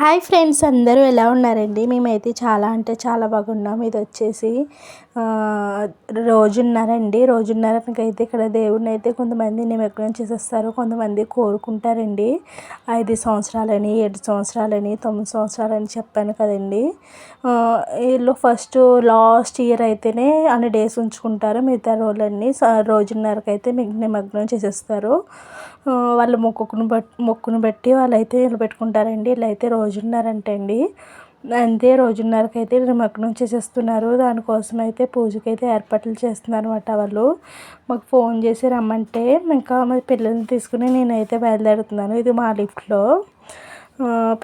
Hi friends అందరూ ఎలా ఉన్నారండి? మేమైతే చాలా అంటే చాలా బాగున్నాం. ఇది వచ్చేసి రోజున్నారండి. రోజున్నరకైతే ఇక్కడ దేవుడిని అయితే కొంతమంది నిమగ్నం చేసేస్తారు. కొంతమంది కోరుకుంటారండి. ఐదు సంవత్సరాలని ఏడు సంవత్సరాలని తొమ్మిది సంవత్సరాలని చెప్పాను కదండి. వీళ్ళు ఫస్ట్ లాస్ట్ ఇయర్ అయితేనే అన్ని డేస్ ఉంచుకుంటారు. మిగతా రోజులన్నీ రోజున్నరకైతే అయితే నిమగ్నం చేసేస్తారు. వాళ్ళ మొక్కుకుని బట్టి మొక్కును బట్టి వాళ్ళైతే నిలబెట్టుకుంటారండి. వీళ్ళైతే రోజున్నారంట అండి అంతే రోజున్నరకైతే అయితే నిమగ్నం చేసేస్తున్నారు. దానికోసం అయితే పూజకైతే ఏర్పాట్లు చేస్తున్నారు అనమాట వాళ్ళు. మాకు ఫోన్ చేసి రమ్మంటే ఇంకా మా పిల్లల్ని తీసుకుని నేనైతే బయలుదేరుతున్నాను. ఇది మా లిఫ్ట్లో.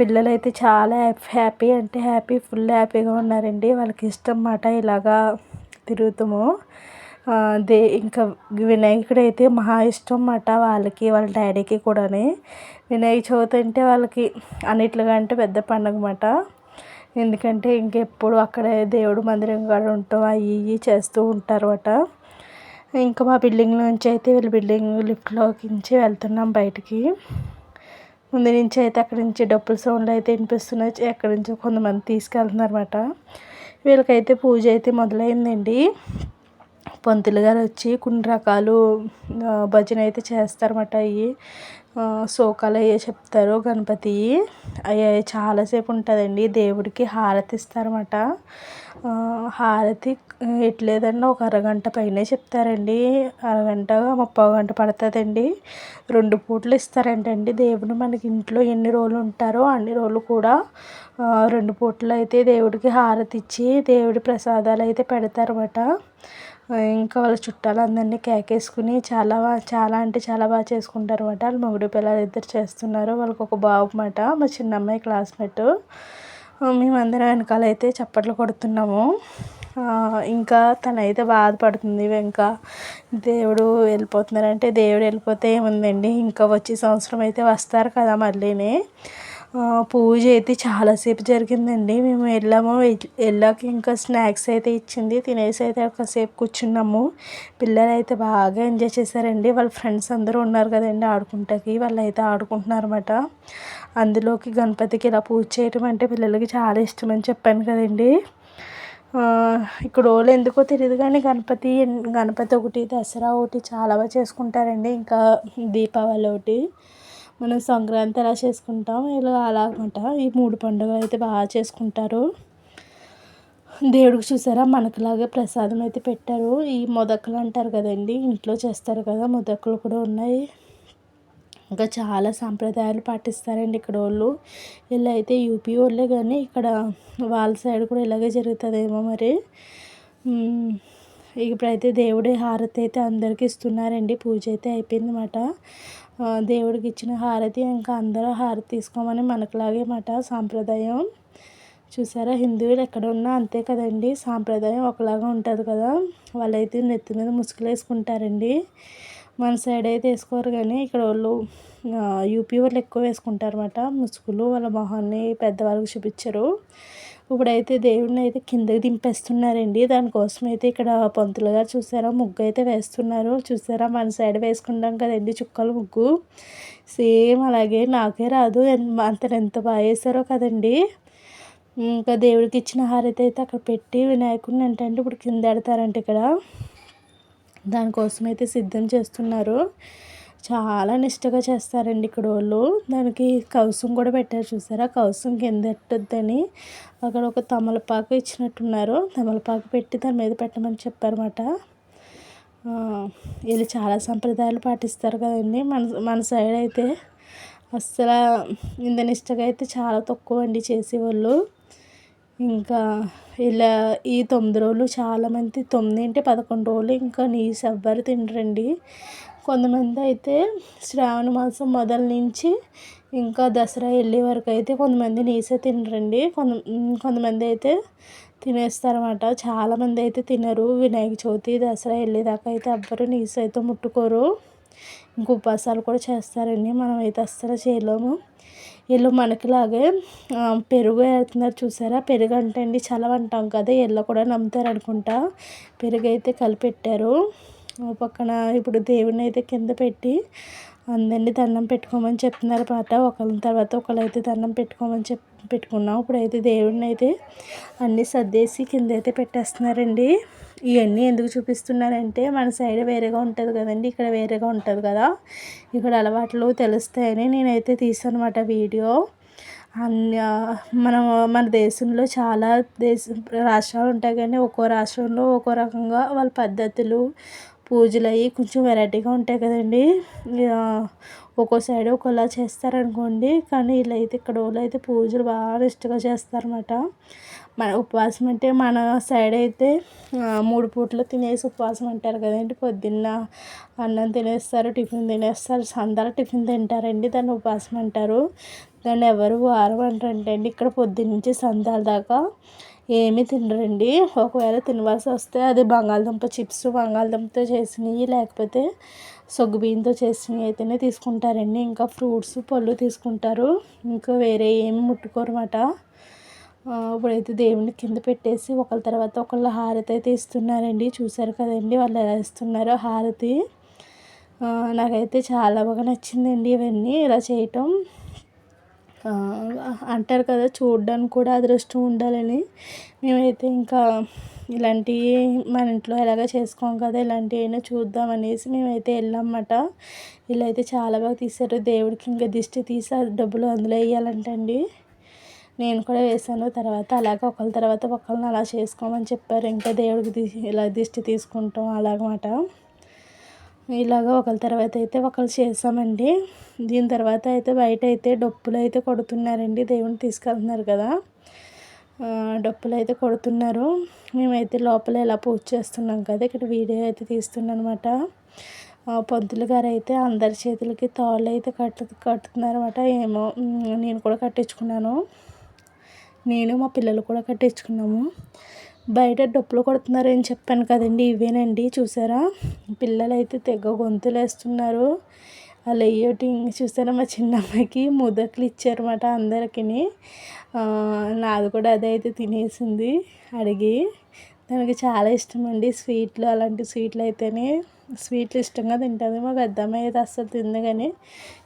పిల్లలు అయితే చాలా హ్యాపీ అంటే హ్యాపీ ఫుల్ హ్యాపీగా ఉన్నారండి. వాళ్ళకి ఇష్టం అన్నమాట ఇలాగా తిరుగుతాము. దే ఇంకా వినాయకుడు అయితే మహా ఇష్టం అన్నమాట వాళ్ళకి వాళ్ళ డాడీకి కూడా వినాయక చవితి అంటే వాళ్ళకి అన్నిట్లుగా అంటే పెద్ద పండుగ అన్నమాట ఎందుకంటే ఇంకెప్పుడు అక్కడే దేవుడు మందిరం కాడ ఉంటాం అవి ఇవి చేస్తూ ఉంటారు అట ఇంకా మా బిల్డింగ్ నుంచి అయితే వీళ్ళ బిల్డింగ్ లిఫ్ట్లోకి నుంచి వెళ్తున్నాం బయటికి. ముందు నుంచి అయితే అక్కడి నుంచి డప్పుల సౌండ్లు అయితే వినిపిస్తున్నాయి. ఎక్కడి నుంచి కొంతమంది తీసుకెళ్తున్నారు అనమాట వీళ్ళకైతే పూజ అయితే మొదలైందండి. పంతులు గారు వచ్చి కొన్ని రకాలు భజన అయితే చేస్తారన్నమాట అవి శోకాలు చెప్తారు గణపతి. అవి చాలాసేపు ఉంటుందండి దేవుడికి హారతి ఇస్తారన్నమాట హారతి ఎట్లేదన్నా ఒక అరగంట పైనే చెప్తారండి. అరగంట ముప్పై గంట పడుతుందండి. రెండు పూటలు ఇస్తారంటండి దేవుడు మనకి ఇంట్లో ఎన్ని రోజులు ఉంటారో అన్ని రోజులు కూడా రెండు పూటలు అయితే దేవుడికి హారతి ఇచ్చి దేవుడి ప్రసాదాలు అయితే పెడతారన్నమాట. ఇంకా వాళ్ళ చుట్టాలందరినీ కేకేసుకుని చాలా చాలా అంటే చాలా బాగా చేసుకుంటారు అనమాట వాళ్ళు మొగుడు పిల్లలు ఇద్దరు చేస్తున్నారు. వాళ్ళకి ఒక బాబు అన్నమాట. మా చిన్న అమ్మాయి క్లాస్మేట్ మేమందరం వెనకాల అయితే చప్పట్లు కొడుతున్నాము. ఇంకా తనైతే బాధపడుతుంది. ఇంకా దేవుడు వెళ్ళిపోతున్నారంటే దేవుడు వెళ్ళిపోతే ఏముందండి? ఇంకా వచ్చే సంవత్సరం అయితే వస్తారు కదా మళ్ళీని. పూజ అయితే చాలాసేపు జరిగిందండి. మేము వెళ్ళాము. వెళ్ళాక ఇంకా స్నాక్స్ అయితే ఇచ్చింది. తినేసి అయితే ఒకసేపు కూర్చున్నాము. పిల్లలు అయితే బాగా ఎంజాయ్ చేశారండి. వాళ్ళ ఫ్రెండ్స్ అందరూ ఉన్నారు కదండి ఆడుకుంటాకి. వాళ్ళు అయితే ఆడుకుంటున్నారు అనమాట అందులోకి గణపతికి ఇలా పూజ చేయడం అంటే పిల్లలకి చాలా ఇష్టం అని చెప్పాను కదండి. ఇక్కడ వాళ్ళు ఎందుకో తెలియదు కానీ గణపతి గణపతి ఒకటి దసరా ఒకటి చాలా బాగా చేసుకుంటారండి. ఇంకా దీపావళి ఒకటి. మనం సంక్రాంతి ఎలా చేసుకుంటాం ఇలా అలా అనమాట ఈ మూడు పండుగలు అయితే బాగా చేసుకుంటారు. దేవుడికి చూసారా మనకులాగే ప్రసాదం అయితే పెట్టారు. ఈ మొదకలు అంటారు కదండి ఇంట్లో చేస్తారు కదా మొదకలు కూడా ఉన్నాయి. ఇంకా చాలా సాంప్రదాయాలు పాటిస్తారండి ఇక్కడ వాళ్ళు. ఇలా అయితే యూపీ వాళ్ళే కానీ ఇక్కడ వాళ్ళ సైడ్ కూడా ఇలాగే జరుగుతుందేమో మరి. ఇప్పుడైతే దేవుడి హారతి అయితే అందరికీ ఇస్తున్నారండి. పూజ అయితే అయిపోయిందన్నమాట. దేవుడికి ఇచ్చిన హారతి ఇంకా అందరూ హారతి తీసుకోమని మనకులాగే మాట సాంప్రదాయం. చూసారా హిందువులు ఎక్కడ ఉన్నా అంతే కదండి. సాంప్రదాయం ఒకలాగా ఉంటుంది కదా. వాళ్ళైతే నెత్తి మీద ముసుగులు వేసుకుంటారండి. మన సైడ్ అయితే వేసుకోరు కానీ ఇక్కడ వాళ్ళు యూపీ వాళ్ళు ఎక్కువ వేసుకుంటారు అన్నమాట ముసుగులు వాళ్ళ మొహాన్ని పెద్దవాళ్ళకి చూపించరు. ఇప్పుడైతే దేవుడిని అయితే కిందకి దింపేస్తున్నారండి. దానికోసం అయితే ఇక్కడ పంతులు గారు చూసారా? ముగ్గు అయితే వేస్తున్నారు. చూసారా? మన సైడ్ వేసుకుంటాం కదండి చుక్కలు ముగ్గు. సేమ్ అలాగే నాకే రాదు. అంత ఎంత బాగా వేసారో కదండి. ఇంకా దేవుడికి ఇచ్చిన హారతి అయితే అక్కడ పెట్టి వినాయకుడిని అంటే ఇప్పుడు కింద పెడతారంట ఇక్కడ. దానికోసం అయితే సిద్ధం చేస్తున్నారు. చాలా నిష్టగా చేస్తారండి ఇక్కడ వాళ్ళు. దానికి కౌసం కూడా పెట్టారు చూసారా? కౌసం కింద ఎట్టొద్దని. అక్కడ ఒక తమలపాకు ఇచ్చినట్టున్నారు. తమలపాకు పెట్టి దాని మీద పెట్టమని చెప్పారన్నమాట. వీళ్ళు చాలా సంప్రదాయాలు పాటిస్తారు కదండి మన మన సైడ్ అయితే. అస్సలు ఇంత నిష్టగా అయితే చాలా తక్కువ అండి చేసేవాళ్ళు. ఇంకా ఇలా ఈ తొమ్మిది రోజులు చాలామంది తొమ్మిది అంటే పదకొండు రోజులు ఇంకా నీసు ఎవ్వరు తినరండి. కొంతమంది అయితే శ్రావణ మాసం మొదలు నుంచి ఇంకా దసరా వెళ్ళే వరకు అయితే కొంతమంది నీసే తినరండి. కొంత కొంతమంది అయితే తినేస్తారన్నమాట. చాలామంది అయితే తినరు. వినాయక చవితి దసరా వెళ్ళేదాకా అయితే ఎవ్వరు నీసు అయితే ముట్టుకోరు. ఇంక ఉపవాసాలు కూడా చేస్తారండి. మనం అయితే అస్సలు చేయలేము. వీళ్ళు మనకిలాగే పెరుగు వేస్తున్నారు చూసారా? పెరుగు అంటే అండి చలవంటాం కదా? వీళ్ళు కూడా నమ్ముతారు అనుకుంటా పెరుగు అయితే కలిపెట్టారు. పక్కన ఇప్పుడు దేవుడిని అయితే కింద పెట్టి అందరినీ దండం పెట్టుకోమని చెప్తున్నారు పాట ఒకళ్ళ తర్వాత ఒకళ్ళు అయితే దండం పెట్టుకోమని చెప్ పెట్టుకున్నాం. ఇప్పుడైతే దేవుడిని అయితే అన్నీ సర్దేసి కింద అయితే పెట్టేస్తున్నారండి. ఇవన్నీ ఎందుకు చూపిస్తున్నారంటే మన సైడ్ వేరేగా ఉంటుంది కదండి. ఇక్కడ వేరేగా ఉంటుంది కదా. ఇక్కడ అలవాట్లు తెలుస్తాయని నేనైతే తీసాను అనమాట వీడియో. అన్ని మనం మన దేశంలో చాలా దేశ రాష్ట్రాలు ఉంటాయి కానీ ఒక్కో రాష్ట్రంలో ఒక్కో రకంగా వాళ్ళ పద్ధతులు పూజలు అవి కొంచెం వెరైటీగా ఉంటాయి కదండి. ఒక్కో సైడ్ ఒక్కోలా చేస్తారనుకోండి కానీ వీళ్ళైతే ఇక్కడ వాళ్ళు అయితే పూజలు బాగా ఇష్టంగా చేస్తారన్నమాట. మన ఉపవాసం అంటే మన సైడ్ అయితే మూడు పూటలు తినేసి ఉపవాసం అంటారు కదండి. పొద్దున్న అన్నం తినేస్తారు టిఫిన్ తినేస్తారు సందాల టిఫిన్ తింటారండి దాన్ని ఉపవాసం అంటారు. దాన్ని ఎవరు వారం అంటారంటండి ఇక్కడ పొద్దున్నుంచి సందాల దాకా ఏమీ తినరండి. ఒకవేళ తినవలసి వస్తే అది బంగాళదుంప చిప్స్ బంగాళదుంపతో చేసినవి లేకపోతే సొగ్గు బియ్యంతో చేసినవి అయితేనే తీసుకుంటారండి. ఇంకా ఫ్రూట్స్ పళ్ళు తీసుకుంటారు. ఇంకా వేరే ఏమి ముట్టుకోరమాట. ఇప్పుడైతే దేవుని కింద పెట్టేసి ఒకళ్ళ తర్వాత ఒకళ్ళ హారతి అయితే ఇస్తున్నారండి. చూసారు కదండి వాళ్ళు ఎలా ఇస్తున్నారో హారతి. నాకైతే చాలా బాగా నచ్చిందండి ఇవన్నీ. ఇలా చేయటం. అంటారు కదా చూడడానికి కూడా అదృష్టం ఉండాలని. మేమైతే ఇంకా ఇలాంటివి మన ఇంట్లో ఎలాగ చేసుకోం కదా ఇలాంటివి అయినా చూద్దాం అనేసి మేమైతే వెళ్ళామన్నమాట. వీళ్ళైతే చాలా బాగా తీశారు. దేవుడికి ఇంకా దిష్టి తీసి డబ్బులు అందులో వేయాలంటండి. నేను కూడా వేసాను తర్వాత అలాగే ఒకళ్ళ తర్వాత ఒకళ్ళని అలా చేసుకోమని చెప్పారు. ఇంకా దేవుడికి ఇలా దిష్టి తీసుకుంటాం అలాగమాట. ఇలాగ ఒకళ్ళ తర్వాత అయితే ఒకరు చేసామండి దీని తర్వాత అయితే బయట అయితే డప్పులు అయితే కొడుతున్నారండి. దేవుని తీసుకెళ్తున్నారు కదా. డప్పులు అయితే కొడుతున్నారు. మేమైతే లోపల ఎలా పూజ చేస్తున్నాం కదా. ఇక్కడ వీడియో అయితే తీస్తున్నాను అనమాట పంతులు గారు అయితే అందరి చేతులకి తాళ్ళు అయితే కట్టు కట్టుతున్నారన్నమాట ఏమో నేను కూడా కట్టించుకున్నాను. నేను మా పిల్లలు కూడా కట్టించుకున్నాము. బయట డప్పులు కొడుతున్నారని చెప్పాను కదండి ఇవేనండి చూసారా? పిల్లలు అయితే తెగ గొంతులు వేస్తున్నారు అలా అయ్యోటి చూసారా మా చిన్నమ్మాయికి ముదట్లు ఇచ్చారన్నమాట అందరికీ నాది కూడా అదే అయితే తినేసింది అడిగి దానికి చాలా ఇష్టం అండి స్వీట్లు అలాంటి స్వీట్లు అయితేనే స్వీట్లు ఇష్టంగా తింటుంది. మా పెద్దమ్మాయి అయితే అస్సలు తింది కానీ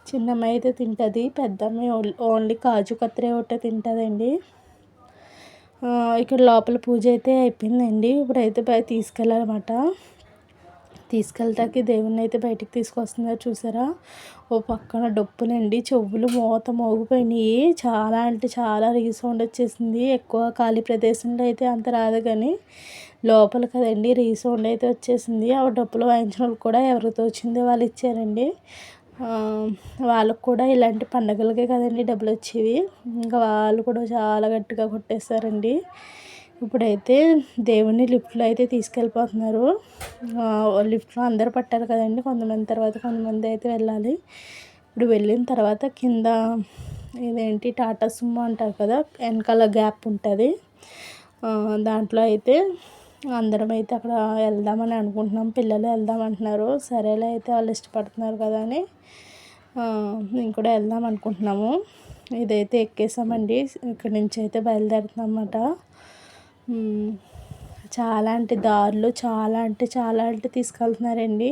చిన్నమ్మాయి అయితే తింటుంది. పెద్దమ్మాయి ఓన్లీ కాజు కత్తిరే ఒకటే తింటుందండి. ఇక్కడ లోపల పూజ అయితే అయిపోయిందండి. ఇప్పుడైతే బయట తీసుకెళ్ళాలన్నమాట. తీసుకెళ్తాకి దేవుణ్ణి అయితే బయటికి తీసుకొస్తున్నారు చూసారా? ఓ పక్కన డప్పులండి. చెవులు మూత మోగిపోయినాయి. చాలా అంటే చాలా రీసౌండ్ వచ్చేసింది. ఎక్కువ ఖాళీ ప్రదేశంలో అయితే అంత రాదు కానీ లోపల కదండి రీసౌండ్ అయితే వచ్చేసింది. ఆ డప్పులు వాయించిన కూడా ఎవరితో వచ్చిందో వాళ్ళు ఇచ్చారండి. వాళ్ళకు కూడా ఇలాంటి పండగలకే కదండి డబ్బులు వచ్చేవి. ఇంకా వాళ్ళు కూడా చాలా గట్టిగా కొట్టేస్తారండి ఇప్పుడైతే దేవుణ్ణి లిఫ్ట్లో అయితే తీసుకెళ్ళిపోతున్నారు. లిఫ్ట్లో అందరు పట్టారు కదండి. కొంతమంది తర్వాత కొంతమంది అయితే వెళ్ళాలి. ఇప్పుడు వెళ్ళిన తర్వాత కింద ఇదేంటి టాటా సుమ్మో అంటారు కదా వెనకాల గ్యాప్ ఉంటుంది. దాంట్లో అయితే అందరం అయితే అక్కడ వెళ్దామని అనుకుంటున్నాం. పిల్లలు వెళ్దాం అంటున్నారు సరేలే అయితే వాళ్ళు ఇష్టపడుతున్నారు కదా అని మేము కూడా వెళ్దాం అనుకుంటున్నాము. ఇదైతే ఎక్కేసామండి. ఇక్కడ నుంచి అయితే బయలుదేరుతున్నాం అన్నమాట. చాలా అంటే దారులు చాలా అంటే చాలా అంటే తీసుకెళ్తున్నారండి.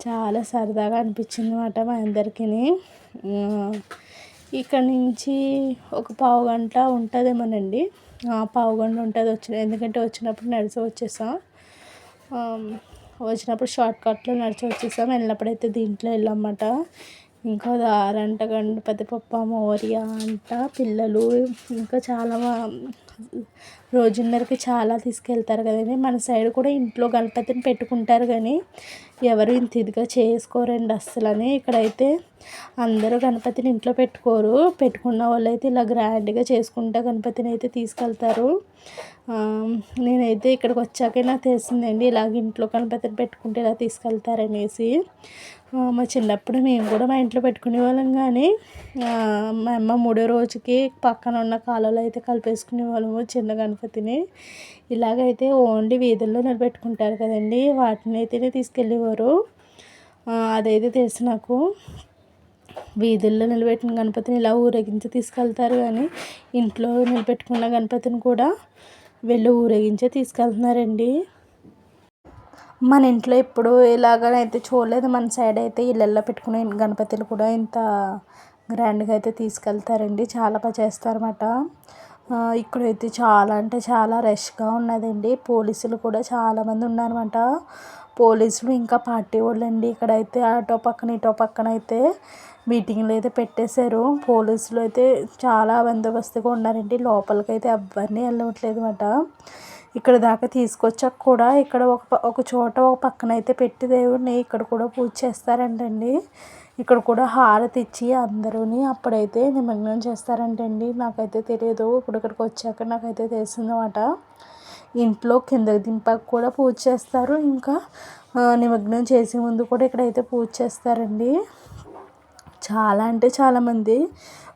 చాలా సరదాగా అనిపించింది అన్నమాట మా అందరికీ ఇక్కడ నుంచి ఒక పావు గంట ఉంటుందేమోనండి. పావు గంట ఉంటుంది వచ్చిన ఎందుకంటే వచ్చినప్పుడు నడిచి వచ్చేసాం. వచ్చినప్పుడు షార్ట్ కట్లో నడిచి వచ్చేసాం. వెళ్ళినప్పుడు అయితే దీంట్లో వెళ్ళామన్నమాట ఇంకా దారంట గణపతి పప్ప మోరియా అంట పిల్లలు ఇంకా చాలా రోజున్నరకి చాలా తీసుకెళ్తారు కదండి మన సైడ్ కూడా ఇంట్లో గణపతిని పెట్టుకుంటారు కానీ ఎవరు ఇంత ఇదిగా చేసుకోరండి అస్సలని. ఇక్కడైతే అందరూ గణపతిని ఇంట్లో పెట్టుకోరు. పెట్టుకున్న వాళ్ళు అయితే ఇలా గ్రాండ్గా చేసుకుంటా గణపతిని అయితే తీసుకెళ్తారు. నేనైతే ఇక్కడికి వచ్చాకే నాకు తెలిసిందండి ఇలాగ ఇంట్లో గణపతిని పెట్టుకుంటే ఇలా తీసుకెళ్తారనేసి. మా చిన్నప్పుడు మేము కూడా మా ఇంట్లో పెట్టుకునే వాళ్ళం కానీ మా అమ్మ మూడో రోజుకి పక్కన ఉన్న కాలువలో అయితే కలిపేసుకునే వాళ్ళము చిన్న గణపతిని ఇలాగైతే ఓన్లీ వీధుల్లో నిలబెట్టుకుంటారు కదండి. వాటిని అయితేనే తీసుకెళ్ళేవారు అదైతే తెలుసు నాకు. వీధుల్లో నిలబెట్టిన గణపతిని ఇలా ఊరేగించి తీసుకెళ్తారు కానీ ఇంట్లో నిలబెట్టుకున్న గణపతిని కూడా వెళ్ళి ఊరేగించే తీసుకెళ్తున్నారండి. మన ఇంట్లో ఎప్పుడు ఇలాగనైతే చూడలేదు మన సైడ్ అయితే ఇళ్ళల్లో పెట్టుకునే గణపతులు కూడా ఇంత గ్రాండ్గా అయితే తీసుకెళ్తారండి. చాలా బాగా చేస్తారన్నమాట. ఇక్కడైతే చాలా అంటే చాలా రష్గా ఉన్నదండి. పోలీసులు కూడా చాలామంది ఉన్నారన్నమాట. పోలీసులు ఇంకా పార్టీ వాళ్ళు అండి ఇక్కడైతే అటో పక్కన ఇటో పక్కన అయితే మీటింగ్లు అయితే పెట్టేశారు. పోలీసులు అయితే చాలా బందోబస్తుగా ఉన్నారండి. లోపలికి అయితే ఎవరిని వెళ్ళవట్లేదు అనమాట ఇక్కడ దాకా తీసుకొచ్చాక కూడా ఇక్కడ ఒక ఒక చోట ఒక పక్కన అయితే పెట్టి దేవుడిని ఇక్కడ కూడా పూజ చేస్తారంటండి. ఇక్కడ కూడా హారతి ఇచ్చి అందరూని అప్పుడైతే నిమగ్నం చేస్తారంటండి. నాకైతే తెలియదు ఇప్పుడు ఇక్కడికి వచ్చాక నాకైతే తెలిసిందన్నమాట. ఇంట్లో కిందకి దింపాక కూడా పూజ చేస్తారు. ఇంకా నిమగ్నం చేసే ముందు కూడా ఇక్కడైతే పూజ చేస్తారండి. చాలా అంటే చాలామంది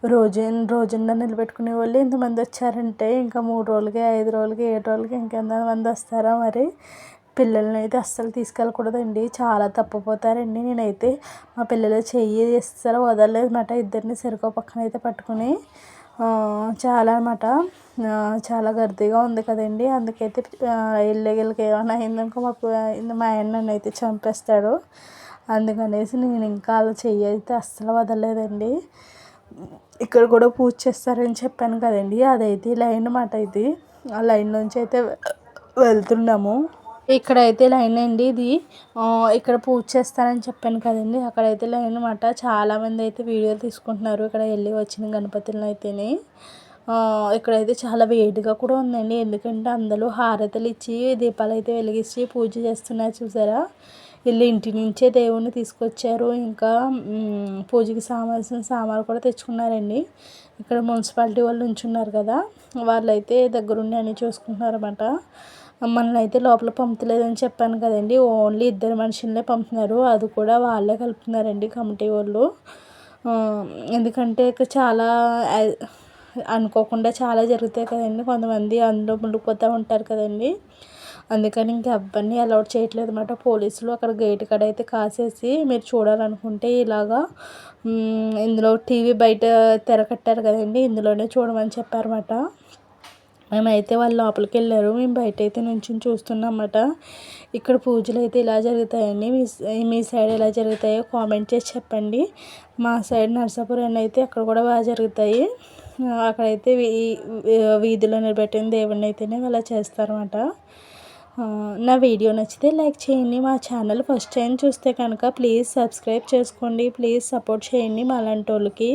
రోజు రోజున్న నిలబెట్టుకునే వాళ్ళు ఇంతమంది వచ్చారంటే ఇంకా మూడు రోజులకి ఐదు రోజులకి ఏడు రోజులకి ఇంకెంతమంది వస్తారా మరి? పిల్లల్ని అయితే అస్సలు తీసుకెళ్ళకూడదండి. చాలా తప్పిపోతారండి. నేనైతే మా పిల్లలు చెయ్యి అస్సలు వదలలేదు అనమాట ఇద్దరిని సరిగ్గా పక్కన అయితే పట్టుకుని చాలా అనమాట చాలా గర్దీగా ఉంది కదండి. అందుకైతే ఇళ్ళకి ఏమైనా అయిందనుకో మాకు మా ఆయన నన్ను అయితే చంపేస్తాడు. అందుకనేసి నేను ఇంకా అలా చెయ్యి అయితే అస్సలు వదలలేదండి. ఇక్కడ కూడా పూజ చేస్తారని చెప్పాను కదండి అదైతే లైన్ అన్నమాట ఇది ఆ లైన్ నుంచి అయితే వెళ్తున్నాము. ఇక్కడైతే లైన్ అండి ఇది. ఇక్కడ పూజ చేస్తారని చెప్పాను కదండి అక్కడైతే లైన్ అనమాట చాలామంది అయితే వీడియోలు తీసుకుంటున్నారు ఇక్కడ వెళ్ళి వచ్చిన గణపతులను అయితేనే. ఇక్కడైతే చాలా వేడిగా కూడా ఉందండి ఎందుకంటే అందరూ హారతలు ఇచ్చి దీపాలు అయితే వెలిగించి పూజ చేస్తున్నారు చూసారా. వీళ్ళు ఇంటి నుంచే దేవుణ్ణి తీసుకొచ్చారు. ఇంకా పూజకి సామాల్సిన సామాన్లు కూడా తెచ్చుకున్నారండి. ఇక్కడ మున్సిపాలిటీ వాళ్ళు ఉంచున్నారు కదా. వాళ్ళైతే దగ్గరుండి అన్నీ చూసుకుంటున్నారన్నమాట. మనల్ని అయితే లోపల పంపలేదని చెప్పాను కదండి. ఓన్లీ ఇద్దరు మనుషులనే పంపుతున్నారు. అది కూడా వాళ్ళే కలుపుతున్నారండి కమిటీ వాళ్ళు. ఎందుకంటే ఇక్కడ చాలా అనుకోకుండా చాలా జరుగుతాయి కదండి. కొంతమంది అందులో మునిగిపోతూ ఉంటారు కదండి. అందుకని ఇంక ఎవరిని అలౌడ్ చేయట్లేదు అనమాట పోలీసులు అక్కడ గేట్ కాడ అయితే కాసేసి మీరు చూడాలనుకుంటే ఇలాగా ఇందులో టీవీ బయట తెర కట్టారు కదండి ఇందులోనే చూడమని చెప్పారన్నమాట. మేమైతే వాళ్ళు లోపలికి వెళ్ళారు మేము బయట అయితే నుంచి చూస్తున్నామన్నమాట ఇక్కడ పూజలు అయితే ఇలా జరుగుతాయండి. మీ మీ సైడ్ ఎలా జరుగుతాయో కామెంట్ చేసి చెప్పండి. మా సైడ్ నరసాపురం అయితే అక్కడ కూడా బాగా జరుగుతాయి. అక్కడైతే వీ వీధిలో నిలబెట్టిన దేవుడిని అయితేనే అలా చేస్తారన్నమాట. నా వీడియో నచ్చితే లైక్ చేయండి. మా ఛానల్ ఫస్ట్ టైం చూస్తే కనుక ప్లీజ్ సబ్స్క్రైబ్ చేసుకోండి. ప్లీజ్ సపోర్ట్ చేయండి మా అలాంటి వాళ్ళకి.